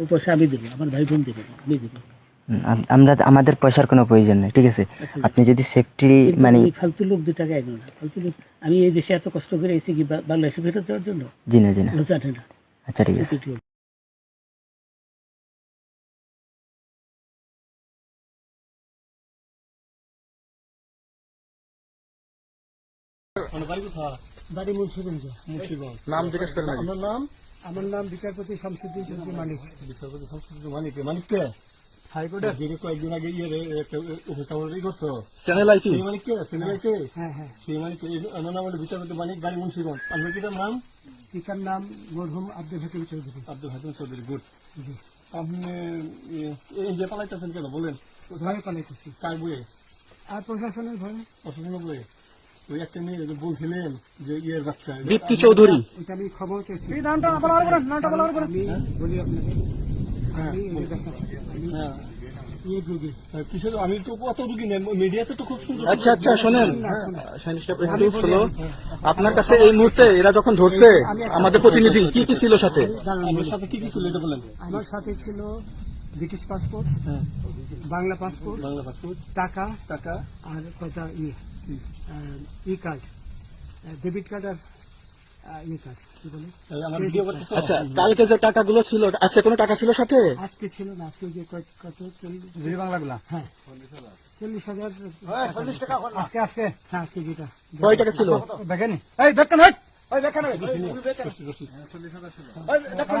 ও পয়সা আমি দেবো আমার ভাই বোন দেবে আমি দেবো। আমরা আমাদের পয়সার কোনো প্রয়োজন নেই ঠিক আছে? আপনি যদি সেফটি মানে ফালতু লোক দু টাকা এগো না। ফালতু লোক আমি এই দেশে এত কষ্ট করে এসেছি কি বাংলাদেশে ফেরত দেওয়ার জন্য? জি না জি না। জানে না। আচ্ছা ঠিক আছে। বাড়ি মুন্সিগঞ্জ। মুন্সিগঞ্জ। নাম জিজ্ঞেস করেন। আমার নাম আমার নাম বিচারপতি শামসুদ্দিন চৌধুরী মানিক বিচারপতি শামসুদ্দিন মানিক মানিক কে? হাইকোর্টের যিনি কয়েকদিন আগে ইয়ে রে, একটা উপস্থাপন করছ? চ্যানেল আইটি সেই মানিক কে? হ্যাঁ হ্যাঁ সেই মানিক আমার নাম হলো বিচারপতি মানিক বাড়ি মুন্সিগঞ্জ। আপনার কি নাম? পিতার নাম মরহুম আব্দুল হাকিম চৌধুরী। আব্দুল হাকিম চৌধুরী গুড। জি। আপনি এই যে পালাইতেছেন কেন? বলেন। ভয়ে পালাইতেছি। কার বইয়ে? আর প্রশাসনের ভয়ে অসুবিধা বইয়ে? ওই একটা মেয়ে যে বলছিলেন যে ইয়ের বাচ্চা দীপ্তি চৌধুরী। এটা আমি খবর চাইছি। নামটা নামটা বলি আপনাকে। আমি হ্যাঁ। ইয়ে আমি তো কত রুগী নেই মিডিয়াতে তো খুব সুন্দর। আচ্ছা আচ্ছা শোনেন। একটু স্লো আপনার কাছে এই মুহূর্তে এরা যখন ধরছে আমাদের প্রতিনিধি কি কি ছিল সাথে? আমার সাথে কি কি ছিল এটা বলেন। আমার সাথে ছিল ব্রিটিশ পাসপোর্ট হ্যাঁ। বাংলা পাসপোর্ট বাংলা পাসপোর্ট টাকা টাকা। আর কটা ইয়ে। ই কার্ড ডেবিট কার্ড আর ই কার্ড কি বলে? আমার আচ্ছা কালকে যে টাকাগুলো ছিল আজকে কোনো টাকা ছিল সাথে? আজকে ছিল না আজকে যে কত কত চল্লিশ? বাংলাগুলা? হ্যাঁ। চল্লিশ হাজার চল্লিশ টাকা আজকে আজকে হ্যাঁ আজকে যেটা। কয় টাকা ছিল? দেখেনি। এই দেখেন এই এই দেখেন এই দেখেন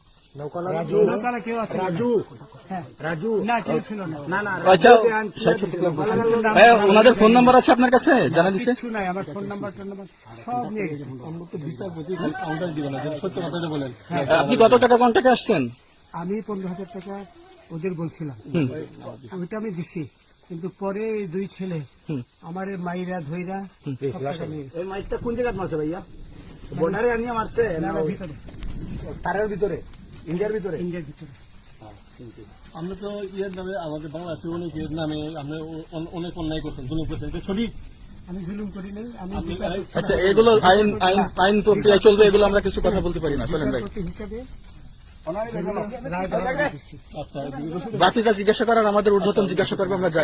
নৌকালা কেউ আছে? রাজু। হ্যাঁ। রাজু। না না। না আচ্ছা ষাট সত্তর লাখ বলছেন। হ্যাঁ, ওনাদের ফোন নাম্বার আছে আপনার কাছে? জানা বলেন আপনি কত টাকা কন্টাক্টে আসছেন? আমি পনেরো হাজার টাকা ওদের বলছিলাম। ওইটা আমি দিছি। কিন্তু পরে দুই ছেলে আমার মাইরা ধইরা। এই মাইকটা কোন জায়গায় মারছে ভাইয়া? বর্ডারে আনিয়ে মারছে তারের ভিতরে? ইন্ডিয়ার ভিতরে? ইন্ডিয়ার ভিতরে। আমরা তো ইয়ের নামে আমাদের বাংলাদেশের অনেকের নামে আমরা অনেক অন্যায় করছেন জুলুম করছেন এটা সঠিক? আমি জুলুম করি নাই আমি আচ্ছা এগুলো আইন আইন আইন প্রক্রিয়ায় চলবে এগুলো আমরা কিছু কথা বলতে পারি না চলেন ভাই। হিসাবে আচ্ছা বাকি যা জিজ্ঞাসা করার আমাদের ঊর্ধ্বতন জিজ্ঞাসা করবে আমরা যাই।